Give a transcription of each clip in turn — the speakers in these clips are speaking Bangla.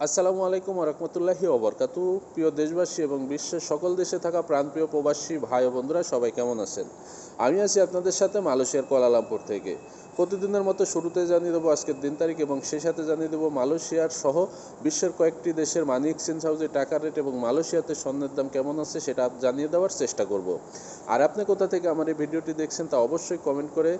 আসসালামু আলাইকুম রহমতুল্লাহি ওবরকাতু। প্রিয় দেশবাসী এবং বিশ্বের সকল দেশে থাকা প্রাণপ্রিয় প্রবাসী ভাই ও বন্ধুরা সবাই কেমন আছেন? আমি আছি আপনাদের সাথে মালয়েশিয়ার কোয়ালালামপুর থেকে। প্রতিদিনের মতো শুরুতে জানিয়ে দেবো আজকের দিন তারিখ এবং সেই সাথে জানিয়ে দেবো মালয়েশিয়ার সহ বিশ্বের কয়েকটি দেশের মানি এক্সচেঞ্জ হাউসে টাকার রেট এবং মালয়েশিয়াতে স্বর্ণের দাম কেমন আছে সেটা জানিয়ে দেওয়ার চেষ্টা করব। আর আপনি কোথা থেকে আমার এই ভিডিওটি দেখছেন তা অবশ্যই কমেন্ট করে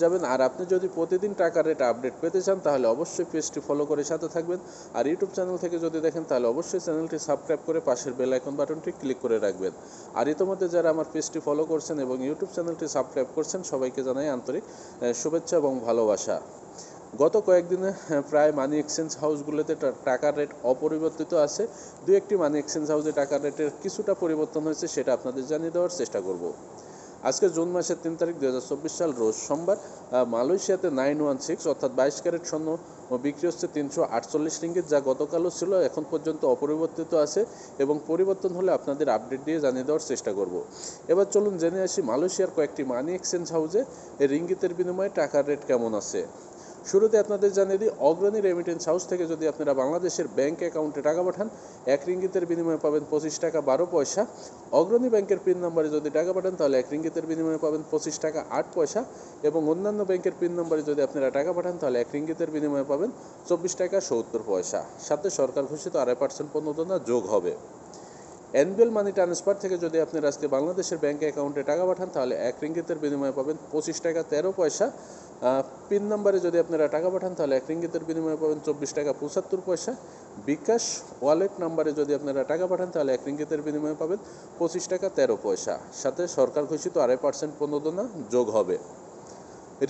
যাবেন। আর আপনি যদি প্রতিদিন টাকার রেট আপডেট পেতে চান, তাহলে অবশ্যই পেজটি ফলো করে সাথে থাকবেন। আর ইউটিউব চ্যানেল থেকে যদি দেখেন, তাহলে অবশ্যই চ্যানেলটি সাবস্ক্রাইব করে পাশের বেল আইকন বাটনটি ক্লিক করে রাখবেন। আর ইতিমধ্যে যারা আমার পেজটি ফলো করছেন এবং ইউটিউব চ্যানেলটি সাবস্ক্রাইব করছেন, সবাইকে জানাই আন্তরিক শুভেচ্ছা এবং ভালোবাসা। গত কয়েকদিনে প্রায় মানি এক্সচেঞ্জ হাউসগুলোতে টাকার রেট অপরিবর্তিত আছে। দু একটি মানি এক্সচেঞ্জ হাউসে টাকার রেটের কিছুটা পরিবর্তন হয়েছে সেটা আপনাদের জানিয়ে দেওয়ার চেষ্টা করব। আজকে জুন মাসের তিন তারিখ দু সাল রোজ সোমবার মালয়েশিয়াতে নাইন ওয়ান সিক্স অর্থাৎ বাইশ ক্যারেট স্বর্ণ ও বিক্রি হচ্ছে তিনশো আটচল্লিশ রিঙ্গিত, যা গতকালও ছিল, এখন পর্যন্ত অপরিবর্তিত আছে এবং পরিবর্তন হলে আপনাদের আপডেট দিয়ে জানিয়ে দেওয়ার চেষ্টা করব। এবার চলুন জেনে আসি মালয়েশিয়ার কয়েকটি মানি এক্সচেঞ্জ হাউসে রিঙ্গিতের বিনিময়ে টাকার রেট কেমন আছে। শুরুতে আপনাদের জানিয়ে দিই, অগ্রণী রেমিটেন্স হাউস থেকে যদি আপনারা বাংলাদেশের ব্যাংক অ্যাকাউন্টে টাকা পাঠান, এক রিঙ্গিতের বিনিময়ে পাবেন পঁচিশ টাকা বারো পয়সা। অগ্রণী ব্যাংকের পিন নম্বরে যদি টাকা পাঠান, তাহলে এক রিঙ্গিতের বিনিময়ে পাবেন পঁচিশ টাকা আট পয়সা। এবং অন্যান্য ব্যাংকের পিন নম্বরে যদি আপনারা টাকা পাঠান, তাহলে এক রিঙ্গিতের বিনিময়ে পাবেন চব্বিশ টাকা সত্তর পয়সা। সাথে সরকার ঘোষিত আড়াই পার্সেন্ট প্রণোদনা যোগ হবে। এনবিএল মানি ট্রান্সফার থেকে যদি আপনি আজকে বাংলাদেশের ব্যাংক অ্যাকাউন্টে টাকা পাঠান, তাহলে এক রিঙ্গিতের বিনিময়ে পাবেন পঁচিশ টাকা তেরো পয়সা। পিন নাম্বারে যদি আপনারা টাকা পাঠান, তাহলে এক রিঙ্গিতের বিনিময়ে পাবেন চব্বিশ টাকা পঁচাত্তর পয়সা। বিকাশ ওয়ালেট নাম্বারে যদি আপনারা টাকা পাঠান, তাহলে এক রিঙ্গিতের বিনিময়ে পাবেন পঁচিশ টাকা তেরো পয়সা। সাথে সরকার ঘোষিত আড়াই পার্সেন্ট প্রণোদনা যোগ হবে।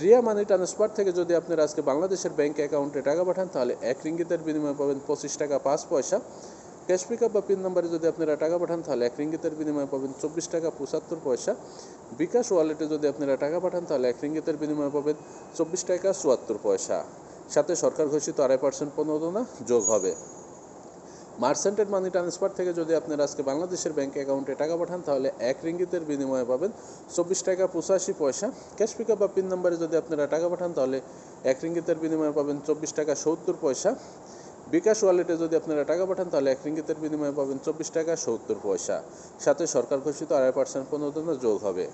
রিয়া মানি ট্রান্সফার থেকে যদি আপনারা আজকে বাংলাদেশের ব্যাংক অ্যাকাউন্টে টাকা পাঠান, তাহলে এক রিঙ্গিতের বিনিময়ে পাবেন পঁচিশ টাকা পাঁচ পয়সা। ক্যাশ পিকআপ বা পিন নাম্বারে যদি আপনারা টাকা পাঠান, তাহলে এক রিঙ্গিতের বিনিময়ে পাবেন চব্বিশ টাকা পঁচাত্তর পয়সা। বিকাশ ওয়ালেটে যদি আপনারা টাকা পাঠান, তাহলে এক রিঙ্গিতের বিনিময়ে পাবেন চব্বিশ টাকা চুয়াত্তর পয়সা। সাথে সরকার ঘোষিত আড়াই পার্সেন্ট প্রণোদনা যোগ হবে। মার্সেন্টেড মানি ট্রান্সফার থেকে যদি আপনারা আজকে বাংলাদেশের ব্যাংক অ্যাকাউন্টে টাকা পাঠান, তাহলে এক রিঙ্গিতের বিনিময়ে পাবেন চব্বিশ টাকা পঁচাশি পয়সা। ক্যাশ পিকআপ বা পিন নাম্বারে যদি আপনারা টাকা পাঠান, তাহলে এক রিঙ্গিতের বিনিময়ে পাবেন চব্বিশ টাকা সত্তর পয়সা। বিকাশ ওয়ালেটে যদি আপনারা টাকা পাঠান, তাহলে এক রিঙ্গিতের বিনিময়ে পাবেন চব্বিশ টাকা সত্তর পয়সা। সাথে সরকার ঘোষিত আড়াই পার্সেন্ট প্রণোদনা যোগ হবে।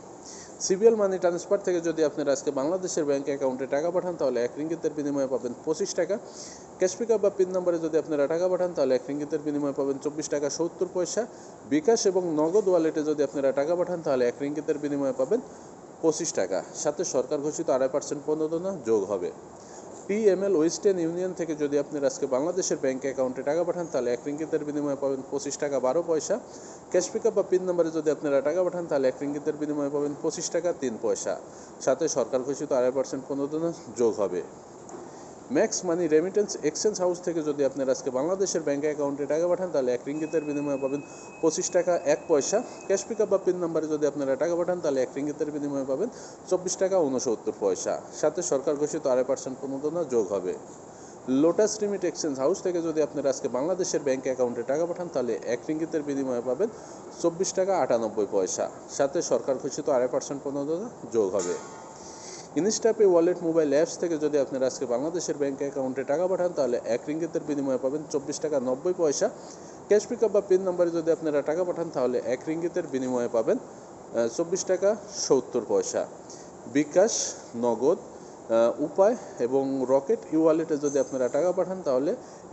সিবিএল মানি ট্রান্সফার থেকে যদি আপনারা আজকে বাংলাদেশের ব্যাংক অ্যাকাউন্টে টাকা পাঠান, তাহলে এক রিঙ্গিতের বিনিময়ে পাবেন পঁচিশ টাকা। ক্যাশ পিকআপ বা পিন নম্বরে যদি আপনারা টাকা পাঠান, তাহলে এক রিঙ্গিতের বিনিময়ে পাবেন চব্বিশ টাকা সত্তর পয়সা। বিকাশ এবং নগদ ওয়ালেটে যদি আপনারা টাকা পাঠান, তাহলে এক রিঙ্গিতের বিনিময়ে পাবেন পঁচিশ টাকা। সাথে সরকার ঘোষিত আড়াই পার্সেন্ট প্রণোদনা যোগ হবে। পিএমএল ওয়েস্টার্ন ইউনিয়ন থেকে যদি আপনি আজকে বাংলাদেশের ব্যাংক অ্যাকাউন্টে টাকা পাঠান, তাহলে এক রিঙ্গিতের বিনিময়ে পাবেন পঁচিশ টাকা বারো পয়সা। ক্যাশ পিকআপ বা পিন নম্বরে যদি আপনারা টাকা পাঠান, তাহলে এক রিঙ্গিতের বিনিময়ে পাবেন পঁচিশ টাকা তিন পয়সা। সাথে সরকার ঘোষিত আড়াই পার্সেন্ট প্রণোদনা যোগ হবে। Max Money remittance exchange house থেকে যদি আপনারা আজকে বাংলাদেশের ব্যাঙ্ক অ্যাকাউন্টে টাকা পাঠান, তাহলে এক রিঙ্গিতের বিনিময়ে পাবেন পঁচিশ টাকা, এক পয়সা। ক্যাশ পিক আপ বা পিন নাম্বারে যদি আপনারা টাকা পাঠান, তাহলে এক রিঙ্গিতের বিনিময়ে পাবেন চব্বিশ টাকা উনসত্তর পয়সা। সাথে সরকার ঘোষিত আড়াই পার্সেন্ট প্রণোদনা যোগ হবে। লোটাস রিমিট এক্সচেঞ্জ হাউস থেকে যদি আপনারা আজকে বাংলাদেশের ব্যাঙ্ক অ্যাকাউন্টে টাকা পাঠান, তাহলে এক রিঙ্গিতের বিনিময়ে পাবেন চব্বিশ টাকা, আটানব্বই পয়সা। সাথে সরকার ঘোষিত আড়াই পার্সেন্ট প্রণোদনা যোগ হবে। ইনস্টাপে ওয়ালেট মোবাইল অ্যাপস থেকে যদি আপনারা আজকে বাংলাদেশের ব্যাংক অ্যাকাউন্টে টাকা পাঠান, তাহলে এক রিঙ্গিতের বিনিময়ে পাবেন চব্বিশ টাকা নব্বই পয়সা। ক্যাশ পিকআপ বা পিন নম্বরে যদি আপনারা টাকা পাঠান, তাহলে এক রিঙ্গিতের বিনিময়ে পাবেন চব্বিশ টাকা সত্তর পয়সা। বিকাশ, নগদ উপায় এবং রকেট ই ওয়ালেটে যদি আপনারা টাকা পাঠান, তাহলে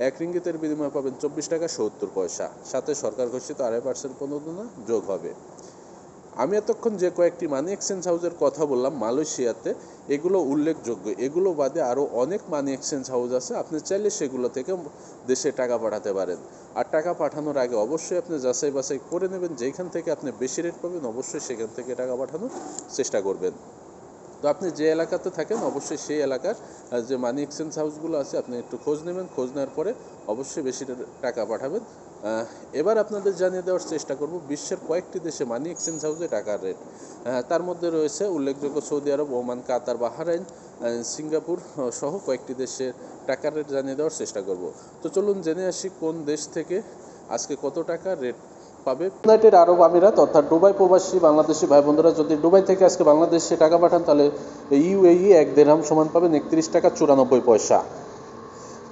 এক রিঙ্গিতের বিনিময়ে পাবেন চব্বিশ টাকা সত্তর পয়সা। সাথে সরকার ঘোষিত আড়াই পার্সেন্ট প্রণোদনা যোগ হবে। আমি এতক্ষণ যে কয়েকটি মানি এক্সচেঞ্জ হাউসের কথা বললাম, মালয়েশিয়াতে, এগুলো উল্লেখযোগ্য। এগুলো বাদে আরও অনেক মানি এক্সচেঞ্জ হাউস আছে, আপনি চাইলে সেগুলো থেকে দেশে টাকা পাঠাতে পারেন। আর টাকা পাঠানোর আগে অবশ্যই আপনি যাচাই বাছাই করে নেবেন যেখান থেকে আপনি বেশি রেট পাবেন, অবশ্যই সেখান থেকে টাকা পাঠানোর চেষ্টা করবেন। তো আপনি যে এলাকাতে থাকেন, অবশ্যই সেই এলাকার যে মানি এক্সচেঞ্জ হাউসগুলো আছে, আপনি একটু খোঁজ নেবেন। খোঁজ নেওয়ার পরে অবশ্যই বেশি টাকা পাঠাবেন। এবার আপনাদের জানিয়ে দেওয়ার চেষ্টা করব, বিশ্বের কয়েকটি দেশে মানি এক্সচেঞ্জ হাউসে টাকার রেট তার মধ্যে রয়েছে উল্লেখযোগ্য Saudi Arab, Oman, Qatar, Bahrain Singapore সহ কয়েকটি দেশের টাকার রেট জানিয়ে দেওয়ার চেষ্টা করব। তো চলুন জেনে আসি কোন দেশ থেকে আজকে কত টাকা রেট পাবে। ইউনাইটেড আরব আমিরাত অর্থাৎ দুবাই প্রবাসী বাংলাদেশি ভাই বোনেরা যদি দুবাই থেকে আজকে বাংলাদেশে টাকা পাঠান, তাহলে ইউএই এক দেড়হাম সমান পাবেন একত্রিশ টাকা চুরানব্বই পয়সা।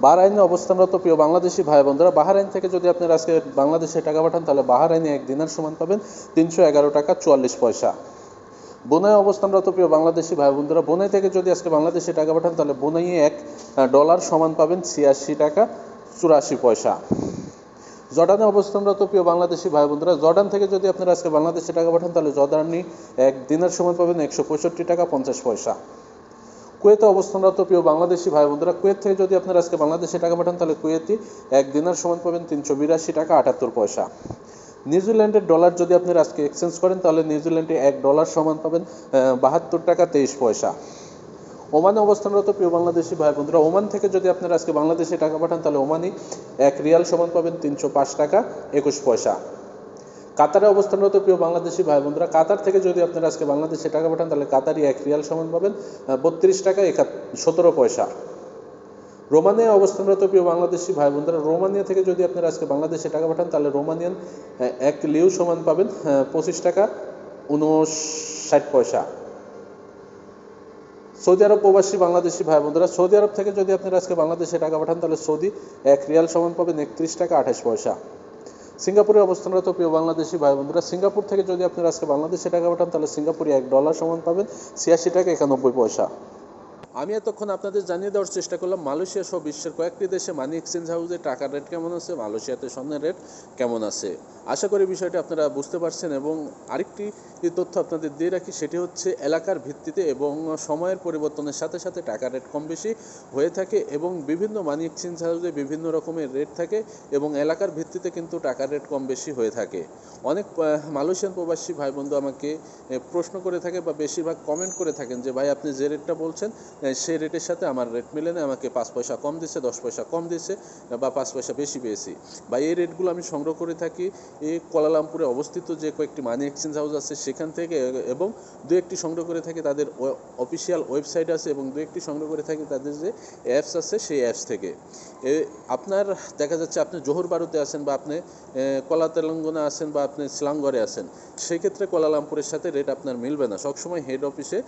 বাহরাইনে অবস্থানরত প্রিয় বাংলাদেশি ভাই বোনরা, বাহরাইন থেকে যদি আপনারা আজকে বাংলাদেশে টাকা পাঠান, তাহলে বাহরাইনে এক দিনার সমান পাবেন তিনশো এগারো টাকা চুয়াল্লিশ পয়সা। বোনাই অবস্থানরত প্রিয় বাংলাদেশি ভাই বোনরা, বোনাই থেকে যদি আজকে বাংলাদেশে টাকা পাঠান, তাহলে বোনাইয়ে এক ডলার সমান পাবেন ছিয়াশি টাকা চুরাশি পয়সা। জর্ডানে অবস্থানরত প্রিয় বাংলাদেশি ভাই বোনরা, জর্ডান থেকে যদি আপনারা আজকে বাংলাদেশে টাকা পাঠান, তাহলে জর্ডানি এক দিনের সময় পাবেন একশো পঁয়ষট্টি টাকা পঞ্চাশ পয়সা। কুয়েতে অবস্থানরত প্রিয় বাংলাদেশি ভাই বোনরা, কুয়েত থেকে যদি আপনারা আজকে বাংলাদেশে টাকা পাঠান, তাহলে কুয়েতি এক দিনের সমান পাবেন তিনশো বিরাশি টাকা আটাত্তর পয়সা। নিউজিল্যান্ডের ডলার যদি আপনারা আজকে এক্সচেঞ্জ করেন, তাহলে নিউজিল্যান্ডে এক ডলার সমান পাবেন বাহাত্তর টাকা তেইশ পয়সা। ওমানে অবস্থানরত প্রিয় বাংলাদেশি ভাই বোনরা, ওমান থেকে যদি আপনারা আজকে বাংলাদেশে টাকা পাঠান, তাহলে ওমানি এক রিয়াল সমান পাবেন তিনশো পাঁচ টাকা একুশ পয়সা। কাতারে অবস্থানরত প্রিয় বাংলাদেশি ভাই বোনরা, কাতার থেকে যদি আপনারা আজকে বাংলাদেশে টাকা পাঠান, তাহলে কাতারি এক রিয়াল সমান পাবেন বত্রিশ টাকা সতেরো পয়সা। রোমানিয়া অবস্থানরত প্রিয় বাংলাদেশি ভাই বোনরা, রোমানিয়া থেকে যদি আপনারা আজকে বাংলাদেশে টাকা পাঠান, তাহলে রোমানিয়ান এক লিউ সমান পাবেন পঁচিশ টাকা উনষাট পয়সা। সৌদি আরব প্রবাসী বাংলাদেশি ভাই বোনরা, সৌদি আরব থেকে যদি আপনারা আজকে বাংলাদেশে টাকা পাঠান, তাহলে সৌদি এক রিয়াল সমান পাবেন, একত্রিশ টাকা আঠাশ পয়সা। সিঙ্গাপুরে অবস্থানরত প্রিয় বাংলাদেশি ভাই বন্ধুরা, সিঙ্গাপুর থেকে যদি আপনারা আজকে বাংলাদেশে টাকা পাঠান, তাহলে সিঙ্গাপুরে এক ডলার সমান পাবেন। ছিয়াশি টাকা একানব্বই পয়সা। আমি এতক্ষণ আপনাদের জানিয়ে দেওয়ার চেষ্টা করলাম, মালয়েশিয়া সহ বিশ্বের কয়েকটি দেশে মানি এক্সচেঞ্জ হাউসে টাকার রেট কেমন আছে, মালয়েশিয়াতে স্বর্ণের রেট কেমন আছে? আশা করি বিষয়টি আপনারা বুঝতে পারছেন এবং আরেকটি তথ্য আপনাদের দিয়ে রাখি সেটি হচ্ছে এলাকার ভিত্তিতে এবং সময়ের পরিবর্তনের সাথে সাথে টাকার রেট কম বেশি হয়ে থাকে এবং বিভিন্ন মানি এক্সচেঞ্জ হাউসে বিভিন্ন রকমের রেট থাকে এবং এলাকার ভিত্তিতে কিন্তু টাকার রেট কম বেশি হয়ে থাকে। অনেক মালয়েশিয়ান প্রবাসী ভাই বন্ধু আমাকে প্রশ্ন করে থাকে বা বেশিরভাগ কমেন্ট করে থাকেন যে, ভাই, আপনি যে রেটটা বলছেন সেই রেটের সাথে আমার রেট মিলে না আমাকে পাঁচ পয়সা কম দিছে, দশ পয়সা কম দিচ্ছে বা পাঁচ পয়সা বেশি পেয়েছি। বা এই রেটগুলো আমি সংগ্রহ করে থাকি এই কোয়ালালামপুরে অবস্থিত যে কয়েকটি মানি এক্সচেঞ্জ হাউস আছে, সেখান থেকে, এবং দু একটি সংগ্রহ করে থাকি তাদের অফিসিয়াল ওয়েবসাইট আছে, এবং দু একটি সংগ্রহ করে থাকি তাদের যে অ্যাপস আছে, সেই অ্যাপস থেকে। এ, আপনার, দেখা যাচ্ছে আপনি জোহর বারুতে আছেন, বা আপনি কলা তেলেঙ্গানা আছেন, বা আপনি স্লাঙ্গরে আছেন সেই ক্ষেত্রে কোয়ালালামপুরের সাথে রেট আপনার মিলবে না। সবসময় হেড অফিসে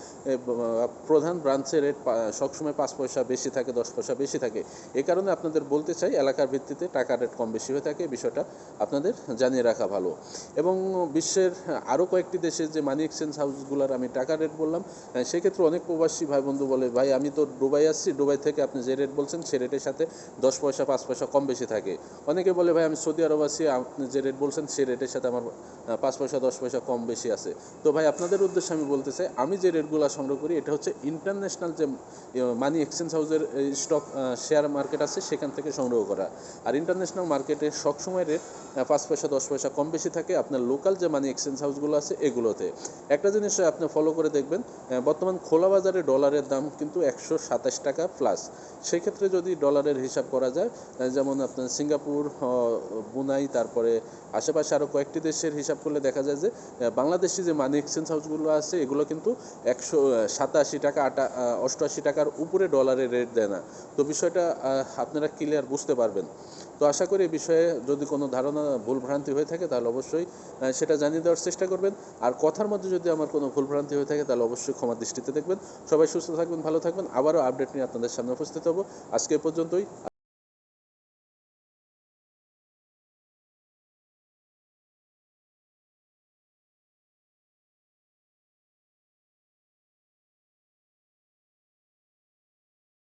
প্রধান ব্রাঞ্চে রেট সবসময় পাঁচ পয়সা বেশি থাকে, দশ পয়সা বেশি থাকে। এই কারণে আপনাদের বলতে চাই, এলাকার ভিত্তিতে টাকার রেট কম বেশি হয়ে থাকে, বিষয়টা আপনাদের জানিয়ে রাখা ভালো। এবং বিশ্বের আরও কয়েকটি দেশে যে মানি এক্সচেঞ্জ হাউসগুলোর আমি টাকা রেট বললাম সেক্ষেত্রে অনেক প্রবাসী ভাই বন্ধু বলে, ভাই, আমি তো ডুবাই আসছি ডুবাই থেকে আপনি যে রেট বলছেন, সে রেটের সাথে দশ পয়সা, পাঁচ পয়সা কম বেশি থাকে। অনেকে বলে, ভাই, আমি সৌদি আরব আসি আপনি যে রেট বলছেন, সে রেটের সাথে আমার পাঁচ পয়সা, দশ পয়সা কম বেশি আছে। তো ভাই, আপনাদের উদ্দেশ্যে আমি বলতে চাই, আমি যে রেটগুলো সংগ্রহ করি, এটা হচ্ছে ইন্টারন্যাশনাল যে মানি এক্সচেঞ্জ হাউসের স্টক শেয়ার মার্কেট আছে, সেখান থেকে সংগ্রহ করা। আর ইন্টারন্যাশনাল মার্কেটে সবসময় রেট পাঁচ পয়সা, দশ পয়সা কম বেশি থাকে আপনার লোকাল যে মানি এক্সচেঞ্জ হাউসগুলো আছে, এগুলোতে। একটা জিনিস আপনি ফলো করে দেখবেন বর্তমান খোলা বাজারে ডলারের দাম কিন্তু একশো সাতাশ টাকা প্লাস সেই ক্ষেত্রে যদি ডলারের হিসাব করা যায় যেমন আপনার সিঙ্গাপুর বুনাই, তারপরে আশেপাশে আরও কয়েকটি দেশের হিসাব করলে দেখা যায় যে বাংলাদেশি যে মানি এক্সচেঞ্জ হাউসগুলো আছে, এগুলো কিন্তু একশো সাতাশি টাকা আটা অষ্টআশি টাকার উপরে ডলারের রেট দেয় না। তো বিষয়টা আপনারা ক্লিয়ার বুঝতে পারবেন। তো আশা করি বিষয়ে যদি কোনো ধারণা ভুলভ্রান্তি হয়ে থাকে, তাহলে অবশ্যই সেটা জানিয়ে দেওয়ার চেষ্টা করবেন। আর কথার মধ্যে যদি আমার কোনো ভুলভ্রান্তি হয়ে থাকে, তাহলে অবশ্যই ক্ষমা দৃষ্টিতে দেখবেন। সবাই সুস্থ থাকবেন, ভালো থাকবেন। আবারও আপডেট নিয়ে আপনাদের সামনে উপস্থিত হব। আজকে পর্যন্তই।